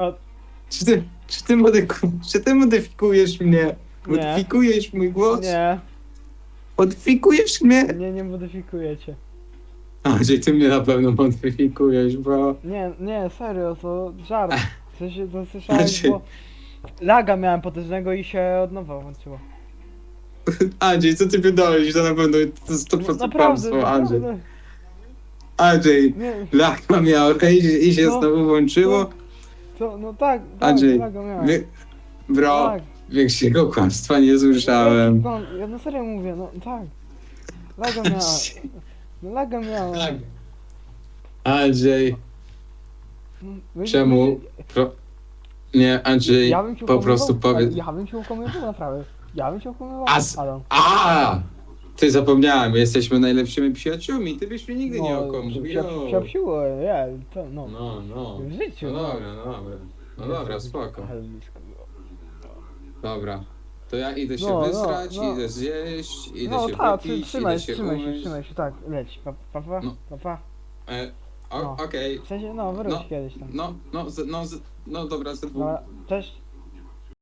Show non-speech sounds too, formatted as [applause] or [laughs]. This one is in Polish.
A- Czy ty, czy ty, modyku, czy ty modyfikujesz mnie? Nie. Modyfikujesz mój głos? Nie, Modyfikujesz mnie? nie, nie modyfikuję cię. A, ty mnie na pewno modyfikujesz, bo... Nie, nie, serio, to żart. W sensie, to słyszałem, bo laga miałem potężnego i się od nowa włączyło. Andrzej, co ty pierdolisz? To na pewno to jest No, 100% naprawdę, kłamstwo, Andrzej. Andrzej, lachma miała i, i się No, znowu włączyło. No. to, no tak, tak, Andrzej, miałem. Wie, bro, Tak. większego kłamstwa nie słyszałem. Ja, ja na serio mówię, no tak. Laga miałem. [laughs] No laga miałem. Andrzej, No, czemu? Pro... Nie, Andrzej, bym po ukłamywał, prostu powiedz... Ja bym cię ukłamywał naprawdę. Ja bym cię ukłamywał. A. A! Ty zapomniałem, jesteśmy najlepszymi przyjaciółmi, ty byś mnie nigdy nie okłamał. Jo. Psiapsiło, nie, to no. No, no. W życiu. No dobra, no dobra. No dobra, spoko. Ale blisko było. Dobra. To ja idę się No, no, wysrać, no. idę zjeść, idę No się tak, wypić, trzymaj idę się, trzymaj się, umyć. trzymaj się, tak, leć. Pa, pa, pa, No. pa, pa. E, o- No. Okej. W sensie, no, wróć No. kiedyś tam. No, no, z, no, z, no dobra, ze dwóch. No, cześć.